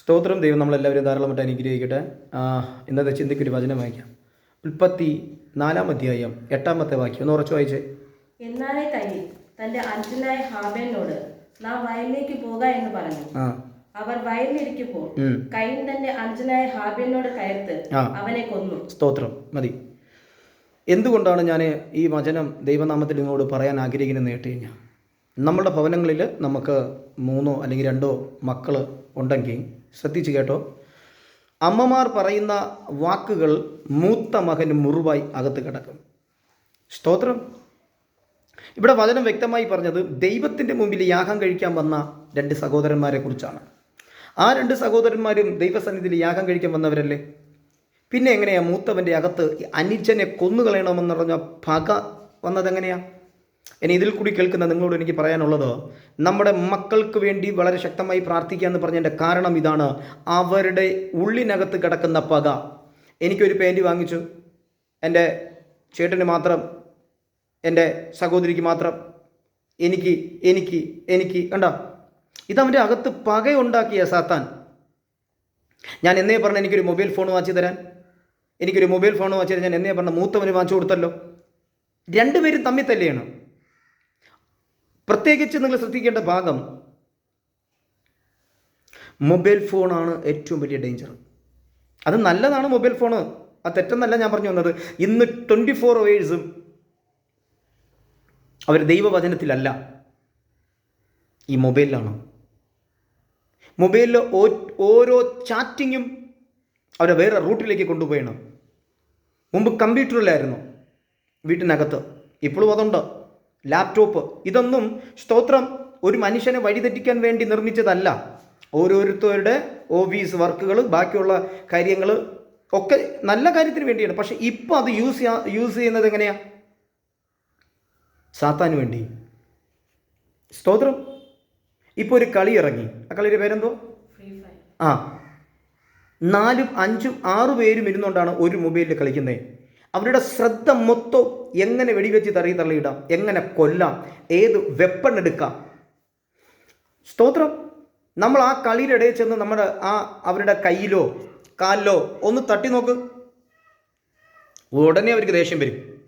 സ്തോത്രം. ദൈവം നമ്മളെല്ലാവരും ധാരാളമായിട്ട് അനുഗ്രഹിക്കട്ടെ. ഇന്നത്തെ ചിന്തയ്ക്കൊരു വചനം വായിക്കാം. ഉൽപ്പത്തി നാലാം അധ്യായം എട്ടാമത്തെ വാക്യം. ഒന്ന് ഉറച്ചു വായിച്ചേ. എന്നാലേ കൈ തന്റെ അഞ്ചനായ ഹാബേനോട് നാം വയലിലേക്ക് പോക എന്ന് പറഞ്ഞു. അവർ വയലിലിരിക്കുമ്പോൾ കൈ കയ്യിൽ തന്റെ അഞ്ചനായ ഹാബേനോട് കയർത്ത്. അവനെ കൊന്നു. സ്തോത്രം. മതി. എന്തുകൊണ്ടാണ് ഞാൻ ഈ വചനം ദൈവനാമത്തിൽ നിങ്ങളോട് പറയാൻ ആഗ്രഹിക്കുന്നത് കേട്ട് കഴിഞ്ഞാൽ നമ്മളുടെ ഭവനങ്ങളിൽ നമുക്ക് മൂന്നോ അല്ലെങ്കിൽ രണ്ടോ മക്കൾ ഉണ്ടെങ്കിൽ ശ്രദ്ധിച്ച് കേട്ടോ. അമ്മമാർ പറയുന്ന വാക്കുകൾ മൂത്ത മകന് മുറിവായി അകത്ത് കിടക്കും. സ്തോത്രം. ഇവിടെ വചനം വ്യക്തമായി പറഞ്ഞത് ദൈവത്തിന്റെ മുമ്പിൽ യാഗം കഴിക്കാൻ വന്ന രണ്ട് സഹോദരന്മാരെ കുറിച്ചാണ്. ആ രണ്ട് സഹോദരന്മാരും ദൈവസന്നിധിയിൽ യാഗം കഴിക്കാൻ വന്നവരല്ലേ? പിന്നെ എങ്ങനെയാ മൂത്തവന്റെ അകത്ത് അനുജനെ കൊന്നുകളയണമെന്ന് പറഞ്ഞ പക വന്നത് എങ്ങനെയാ? ഇനി ഇതിൽ കൂടി കേൾക്കുന്ന നിങ്ങളോട് എനിക്ക് പറയാനുള്ളത് നമ്മുടെ മക്കൾക്ക് വേണ്ടി വളരെ ശക്തമായി പ്രാർത്ഥിക്കുക എന്ന് പറഞ്ഞതിന്റെ കാരണം ഇതാണ് അവരുടെ ഉള്ളിനകത്ത് കിടക്കുന്ന പക. എനിക്കൊരു പാന്റ് വാങ്ങിച്ചു. എന്റെ ചേട്ടന് മാത്രം എന്റെ സഹോദരിക്ക് മാത്രം. എനിക്ക് എനിക്ക് എനിക്ക് കണ്ട? ഇതവന്റെ അകത്ത് പകയുണ്ടാക്കിയ സാത്താൻ. ഞാൻ എന്നേ പറഞ്ഞ എനിക്കൊരു മൊബൈൽ ഫോൺ വാങ്ങിച്ചു തരാൻ. എനിക്കൊരു മൊബൈൽ ഫോൺ വാങ്ങിച്ചു തരാൻ ഞാൻ എന്നേ പറഞ്ഞ മൂത്തവന് വാങ്ങിച്ചു കൊടുത്തല്ലോ. രണ്ടുപേരും തമ്മിൽ തല്ലിയാണ്. പ്രത്യേകിച്ച് നിങ്ങൾ ശ്രദ്ധിക്കേണ്ട ഭാഗം മൊബൈൽ ഫോണാണ് ഏറ്റവും വലിയ ഡേഞ്ചർ അത് നല്ലതാണ് മൊബൈൽ ഫോണ്. അത് തെറ്റെന്നല്ല ഞാൻ പറഞ്ഞു വന്നത്. ഇന്ന് ട്വന്റി ഫോർ അവേഴ്സും അവർ ദൈവവചനത്തിലല്ല ഈ മൊബൈലിലാണ്. മൊബൈലിൽ ഓരോ ചാറ്റിങ്ങും അവരെ വേറെ റൂട്ടിലേക്ക് കൊണ്ടുപോയണം. മുമ്പ് കമ്പ്യൂട്ടറിലായിരുന്നു വീട്ടിനകത്ത്. ഇപ്പോഴും അതുണ്ട്. ലാപ്ടോപ്പ്. ഇതൊന്നും സ്തോത്രം ഒരു മനുഷ്യനെ വഴിതെറ്റിക്കാൻ വേണ്ടി നിർമ്മിച്ചതല്ല. ഓരോരുത്തരുടെ ഓഫീസ് വർക്കുകൾ ബാക്കിയുള്ള കാര്യങ്ങൾ ഒക്കെ നല്ല കാര്യത്തിന് വേണ്ടിയാണ്. പക്ഷേ ഇപ്പോൾ അത് യൂസ് ചെയ്യാ യൂസ് ചെയ്യുന്നത് എങ്ങനെയാണ് സാത്താന് വേണ്ടി. സ്തോത്രം. ഇപ്പോൾ ഒരു കളി ഇറങ്ങി. ആ കളിയുടെ പേരെന്തോ? ആ. നാലും അഞ്ചും ആറു പേരും ഇരുന്നുകൊണ്ടാണ് ഒരു മൊബൈലിൽ കളിക്കുന്നത്. അവരുടെ ശ്രദ്ധ മൊത്തം എങ്ങനെ വെടിവെച്ച് തറി തള്ളിയിടാം? എങ്ങനെ കൊല്ലാം? ഏത് വെപ്പൺ എടുക്കാം? സ്തോത്രം. നമ്മൾ ആ കളിയുടെ ഇടയിൽ ചെന്ന് നമ്മുടെ ആ അവരുടെ കയ്യിലോ കാലിലോ ഒന്ന് തട്ടി നോക്ക്. ഉടനെ അവർക്ക് ദേഷ്യം വരും.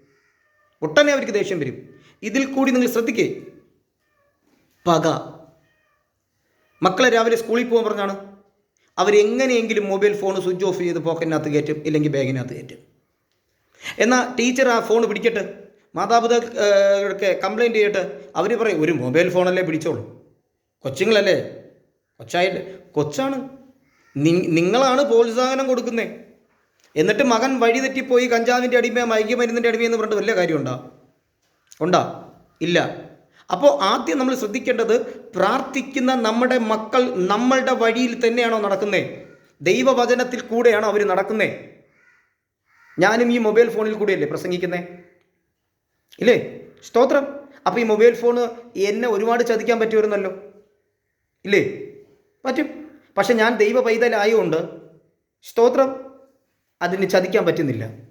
ഒട്ടനെ അവർക്ക് ദേഷ്യം വരും. ഇതിൽ കൂടി നിങ്ങൾ ശ്രദ്ധിക്കേ. പക. മക്കളെ രാവിലെ സ്കൂളിൽ പോകാൻ പറഞ്ഞാണ്. അവരെങ്ങനെയെങ്കിലും മൊബൈൽ ഫോൺ സ്വിച്ച് ഓഫ് ചെയ്ത് പോക്കറ്റിനകത്ത് കയറ്റും ഇല്ലെങ്കിൽ ബാഗിനകത്ത് കയറ്റും. എന്നാൽ ടീച്ചർ ആ ഫോൺ പിടിക്കട്ടെ? മാതാപിതാക്കളൊക്കെ കംപ്ലൈന്റ് ചെയ്യട്ടെ? അവർ പറയും ഒരു മൊബൈൽ ഫോണല്ലേ പിടിച്ചോളൂ? കൊച്ചുങ്ങളല്ലേ? കൊച്ചായില്ലേ കൊച്ചാണ്. നിങ്ങളാണ് പ്രോത്സാഹനം കൊടുക്കുന്നത് എന്നിട്ട് മകൻ വഴി തെറ്റിപ്പോയി കഞ്ചാവിന്റെ അടിമ മയക്കുമരുന്നിന്റെ അടിമയെന്ന് പറഞ്ഞിട്ട് വല്ല കാര്യമുണ്ടോ? ഉണ്ടോ? ഇല്ല. അപ്പോൾ ആദ്യം നമ്മൾ ശ്രദ്ധിക്കേണ്ടത് പ്രാർത്ഥിക്കുന്ന നമ്മുടെ മക്കൾ നമ്മളുടെ വഴിയിൽ തന്നെയാണോ നടക്കുന്നത് ദൈവവചനത്തിൽ കൂടെയാണോ അവർ നടക്കുന്നത് ഞാനും ഈ മൊബൈൽ ഫോണിൽ കൂടെയല്ലേ പ്രസംഗിക്കുന്നേ? ഇല്ലേ? സ്തോത്രം. അപ്പോൾ ഈ മൊബൈൽ ഫോൺ എന്നെ ഒരുപാട് ചതിക്കാൻ പറ്റുമായിരുന്നല്ലോ. ഇല്ലേ? പറ്റും. പക്ഷെ ഞാൻ ദൈവ പൈതലായതുകൊണ്ട് സ്തോത്രം. അതിന് ചതിക്കാൻ പറ്റുന്നില്ല.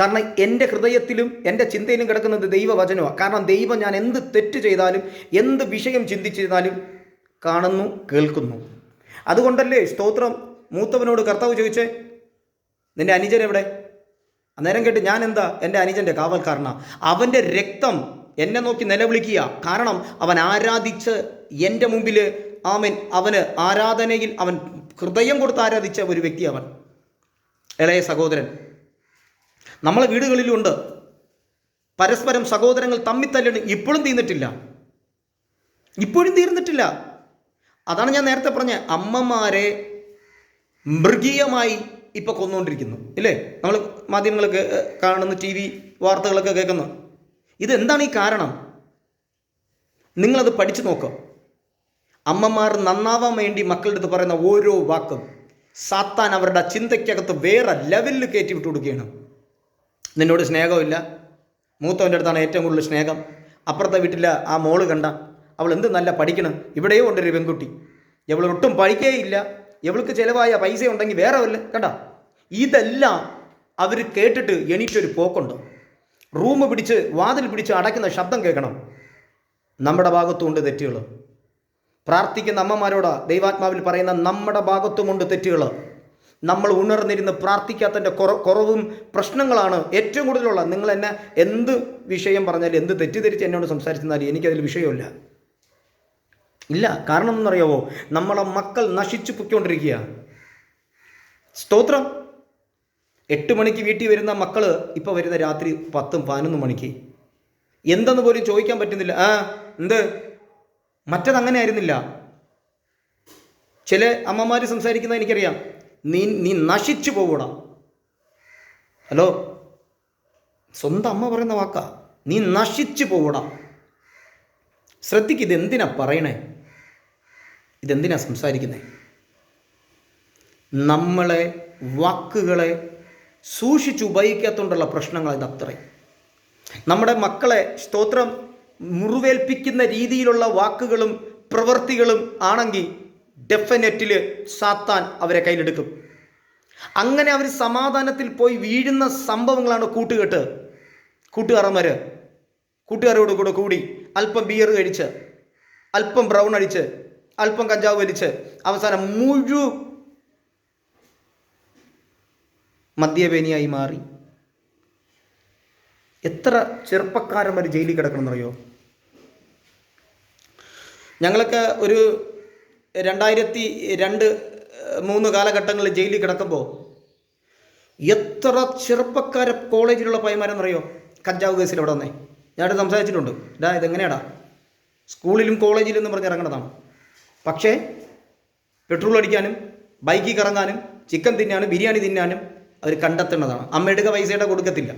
കാരണം എന്റെ ഹൃദയത്തിലും എന്റെ ചിന്തയിലും കിടക്കുന്നത് ദൈവവചനമാണ് കാരണം ദൈവം ഞാൻ എന്ത് തെറ്റ് ചെയ്താലും എന്ത് വിഷയം ചിന്തിച്ചിരുന്നാലും കാണുന്നു കേൾക്കുന്നു. അതുകൊണ്ടല്ലേ സ്തോത്രം മൂത്തവനോട് കർത്താവ് ചോദിച്ചേ നിന്റെ അനുജൻ എവിടെ? അന്നേരം കേട്ട് ഞാൻ എന്താ എന്റെ അനുജന്റെ കാവൽക്കാരനാ. അവന്റെ രക്തം എന്നെ നോക്കി നിലവിളിക്കുക. കാരണം അവൻ ആരാധിച്ച് എന്റെ മുമ്പിൽ ആമൻ. അവന് ആരാധനയിൽ അവൻ ഹൃദയം കൊടുത്ത് ആരാധിച്ച ഒരു വ്യക്തി അവൻ. ഇളയ സഹോദരൻ. നമ്മളെ വീടുകളിലുണ്ട് പരസ്പരം സഹോദരങ്ങൾ തമ്മിൽ തല്ലിണ് ഇപ്പോഴും തീർന്നിട്ടില്ല. ഇപ്പോഴും തീർന്നിട്ടില്ല. അതാണ് ഞാൻ നേരത്തെ പറഞ്ഞ. അമ്മമാരെ മൃഗീയമായി ഇപ്പൊ കൊന്നുകൊണ്ടിരിക്കുന്നു ഇല്ലേ? നമ്മൾ മാധ്യമങ്ങളൊക്കെ കാണുന്നു ടി വി വാർത്തകളൊക്കെ കേൾക്കുന്നു. ഇതെന്താണ് ഈ കാരണം? നിങ്ങളത് പഠിച്ചു നോക്കുക അമ്മമാർ നന്നാവാൻ വേണ്ടി മക്കളുടെ അടുത്ത് പറയുന്ന ഓരോ വാക്കും സാത്താൻ അവരുടെ ചിന്തയ്ക്കകത്ത് വേറെ ലെവലിൽ കയറ്റി വിട്ടു കൊടുക്കുകയാണ്. നിന്നോട് സ്നേഹമില്ല മൂത്തവന്റെ അടുത്താണ് ഏറ്റവും കൂടുതൽ സ്നേഹം. അപ്പുറത്തെ വീട്ടിലെ ആ മോൾ കണ്ട അവൾ എന്ത് നല്ല പഠിക്കണം? ഇവിടെയോ ഉണ്ടൊരു പെൺകുട്ടി. ഇവൾ ഒട്ടും പഠിക്കേയില്ല ഇവൾക്ക് ചിലവായ പൈസ ഉണ്ടെങ്കിൽ വേറെ വല്ല കണ്ട? ഇതെല്ലാം അവർ കേട്ടിട്ട് എണീറ്റൊരു പോക്കുണ്ട്. റൂം പിടിച്ച് വാതിൽ പിടിച്ച് അടയ്ക്കുന്ന ശബ്ദം കേൾക്കണം. നമ്മുടെ ഭാഗത്തുമുണ്ട് തെറ്റുകൾ പ്രാർത്ഥിക്കുന്ന അമ്മമാരോട് ദൈവാത്മാവിൽ പറയുന്ന നമ്മുടെ ഭാഗത്തുമുണ്ട് തെറ്റുകൾ നമ്മൾ ഉണർന്നിരുന്ന് പ്രാർത്ഥിക്കാത്തതിന്റെ കുറ കുറവും പ്രശ്നങ്ങളാണ് ഏറ്റവും കൂടുതലുള്ള. നിങ്ങൾ എന്നെ എന്ത് വിഷയം പറഞ്ഞാലും എന്ത് തെറ്റിദ്ധരിച്ച് എന്നോട് സംസാരിച്ചെന്നാലും എനിക്കതിൽ വിഷയമില്ല. ഇല്ല കാരണം എന്നറിയാവോ? നമ്മളെ മക്കൾ നശിച്ചു പൊയ്ക്കൊണ്ടിരിക്കുക. സ്തോത്രം. എട്ട് മണിക്ക് വീട്ടിൽ വരുന്ന മക്കൾ ഇപ്പോൾ വരുന്ന രാത്രി പത്തും പതിനൊന്നും മണിക്ക്. എന്തെന്ന് പോലും ചോദിക്കാൻ പറ്റുന്നില്ല. ആ എന്ത്? മറ്റത് അങ്ങനെ ആയിരുന്നില്ല. ചില അമ്മമാർ സംസാരിക്കുന്നത് എനിക്കറിയാം. നീ നീ നശിച്ചു പോകൂടാ ഹലോ? സ്വന്തം അമ്മ പറയുന്ന വാക്കാ. നീ നശിച്ചു പോകൂടാ ഇത് എന്തിനാ പറയണേ? ഇതെന്തിനാ സംസാരിക്കുന്നത് നമ്മളെ വാക്കുകളെ സൂക്ഷിച്ച് ഉപയോഗിക്കാത്തതുകൊണ്ടുള്ള പ്രശ്നങ്ങൾ ഇത് അത്രയും. നമ്മുടെ മക്കളെ സ്തോത്രം മുറിവേൽപ്പിക്കുന്ന രീതിയിലുള്ള വാക്കുകളും പ്രവൃത്തികളും ആണെങ്കിൽ ഡെഫിനറ്റിൽ സാത്താൻ അവരെ കയ്യിലെടുക്കും. അങ്ങനെ അവർ സമാധാനത്തിൽ പോയി വീഴുന്ന സംഭവങ്ങളാണ് കൂട്ടുകെട്ട്. കൂട്ടുകാരന്മാർ കൂട്ടുകാരോട് കൂടെ കൂടി അല്പം ബിയർ കഴിച്ച് അല്പം ബ്രൗൺ അടിച്ച് അല്പം കഞ്ചാവ് വലിച്ച് അവസാനം മുഴു മദ്യപേനിയായി മാറി. എത്ര ചെറുപ്പക്കാരന്മാർ ജയിലിൽ കിടക്കണം കിടക്കണമെന്നറിയോ ഞങ്ങളൊക്കെ ഒരു രണ്ടായിരത്തി രണ്ട് മൂന്ന് കാലഘട്ടങ്ങളിൽ ജയിലിൽ കിടക്കുമ്പോൾ എത്ര ചെറുപ്പക്കാര കോളേജിലുള്ള പയ്യന്മാരെന്നറിയോ? കഞ്ചാവ് കേസിൽ ഇവിടെ വന്നേ. ഞാനത് സംസാരിച്ചിട്ടുണ്ട്. ഡാ ഇതെങ്ങനെയാടാ? സ്കൂളിലും കോളേജിലും എന്ന് പറഞ്ഞ് ഇറങ്ങണതാണ്. പക്ഷേ പെട്രോൾ അടിക്കാനും ബൈക്കിൽ കറങ്ങാനും ചിക്കൻ തിന്നാനും ബിരിയാണി തിന്നാനും അവർ കണ്ടെത്തേണ്ടതാണ്. അമ്മ എടുക്ക പൈസയുടെ കൊടുക്കത്തില്ല.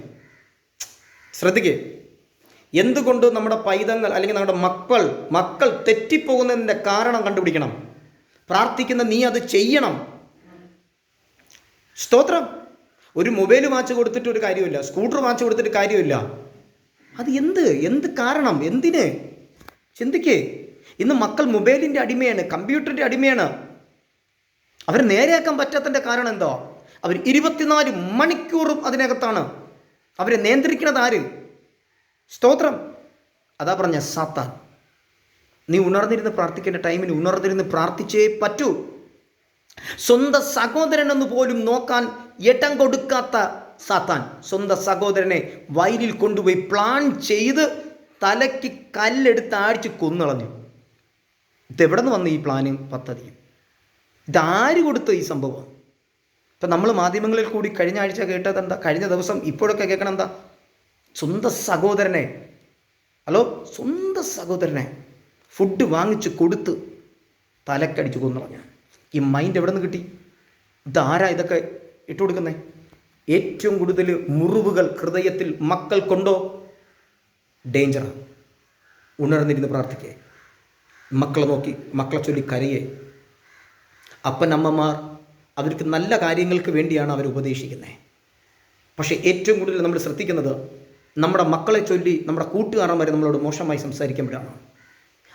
ശ്രദ്ധിക്കേ. എന്തുകൊണ്ട് നമ്മുടെ പൈതങ്ങൾ അല്ലെങ്കിൽ നമ്മുടെ മക്കൾ മക്കൾ തെറ്റിപ്പോകുന്നതിന്റെ കാരണം കണ്ടുപിടിക്കണം? പ്രാർത്ഥിക്കുന്ന നീ അത് ചെയ്യണം. സ്തോത്രം. ഒരു മൊബൈൽ വാച്ച് കൊടുത്തിട്ട് ഒരു കാര്യമില്ല സ്കൂട്ടർ വാച്ച് കൊടുത്തിട്ട് കാര്യമില്ല അത് എന്ത്? എന്ത് കാരണം? എന്തിന്? ചിന്തിക്കേ. ഇന്ന് മക്കൾ മൊബൈലിന്റെ അടിമയാണ് കമ്പ്യൂട്ടറിന്റെ അടിമയാണ്. അവർ നേരെയാക്കാൻ പറ്റാത്തതിന്റെ കാരണം എന്തോ? അവർ ഇരുപത്തിനാല് മണിക്കൂറും അതിനകത്താണ്. അവരെ നിയന്ത്രിക്കുന്നത് ആര്? സ്തോത്രം. അതാ പറഞ്ഞ സാത്താൻ. നീ ഉണർന്നിരുന്ന് പ്രാർത്ഥിക്കേണ്ട ടൈമിൽ ഉണർന്നിരുന്ന് പ്രാർത്ഥിച്ചേ പറ്റൂ. സ്വന്തം സഹോദരനെന്ന് പോലും നോക്കാൻ ഇടം കൊടുക്കാത്ത സാത്താൻ സ്വന്തം സഹോദരനെ വയലിൽ കൊണ്ടുപോയി പ്ലാൻ ചെയ്ത് തലയ്ക്ക് കല്ലെടുത്ത് ആടിച്ച് കൊന്നളഞ്ഞു. ഇതെവിടെ നിന്ന് വന്ന ഈ പ്ലാന് പദ്ധതി? ഇതാര് കൊടുത്തു ഈ സംഭവം? ഇപ്പം നമ്മൾ മാധ്യമങ്ങളിൽ കൂടി കഴിഞ്ഞ ആഴ്ച കേട്ടത് എന്താ? കഴിഞ്ഞ ദിവസം ഇപ്പോഴൊക്കെ കേൾക്കണം എന്താ? സ്വന്തം സഹോദരനെ. ഹലോ? സ്വന്തം സഹോദരനെ ഫുഡ് വാങ്ങിച്ച് കൊടുത്ത് തലക്കടിച്ച് കൊന്നുകളഞ്ഞ ഈ മൈൻഡ് എവിടെ നിന്ന് കിട്ടി ഇതാരാ ഇതൊക്കെ ഇട്ട് കൊടുക്കുന്നേ? ഏറ്റവും കൂടുതൽ മുറിവുകൾ ഹൃദയത്തിൽ മക്കൾ കൊണ്ടോ ഡേഞ്ചറാണ് ഉണർന്നിരുന്ന് പ്രാർത്ഥിക്കേ. മക്കളെ നോക്കി മക്കളെ ചൊല്ലി കരയെ. അപ്പൻ അമ്മമാർ അവർക്ക് നല്ല കാര്യങ്ങൾക്ക് വേണ്ടിയാണ് അവർ ഉപദേശിക്കുന്നത് പക്ഷേ ഏറ്റവും കൂടുതൽ നമ്മൾ ശ്രദ്ധിക്കുന്നത് നമ്മുടെ മക്കളെ ചൊല്ലി നമ്മുടെ കൂട്ടുകാരന്മാർ നമ്മളോട് മോശമായി സംസാരിക്കുമ്പോഴാണ്.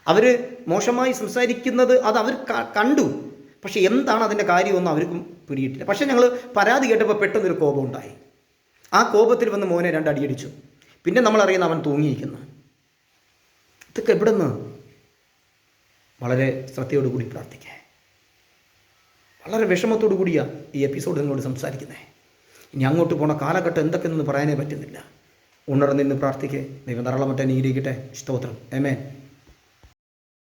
അവർ മോശമായി സംസാരിക്കുന്നത് അത് അവർ കണ്ടു. പക്ഷേ എന്താണ് അതിന്റെ കാര്യമൊന്നും അവർക്കും പിടിയിട്ടില്ല. പക്ഷേ ഞങ്ങൾ പരാതി കേട്ടപ്പോൾ പെട്ടെന്നൊരു കോപം ഉണ്ടായി. ആ കോപത്തിൽ വന്ന് മോനെ രണ്ടടിയടിച്ചു പിന്നെ നമ്മളറിയുന്ന അവൻ തൂങ്ങിയിരിക്കുന്നു. ഇതൊക്കെ എവിടെ നിന്ന് വളരെ ശ്രദ്ധയോടുകൂടി പ്രാർത്ഥിക്കുക വളരെ വിഷമത്തോടു കൂടിയാണ് ഈ എപ്പിസോഡ് നിങ്ങളോട് സംസാരിക്കുന്നത് ഇനി അങ്ങോട്ട് പോണ കാലഘട്ടം എന്തൊക്കെയെന്ന് പറയാനേ പറ്റുന്നില്ല. ഉണർന്നിന്ന് പ്രാർത്ഥിക്കേ. ദൈവം ധാരാളം മറ്റേ നീരിക്കട്ടെ സ്തോത്രം. ഏമേ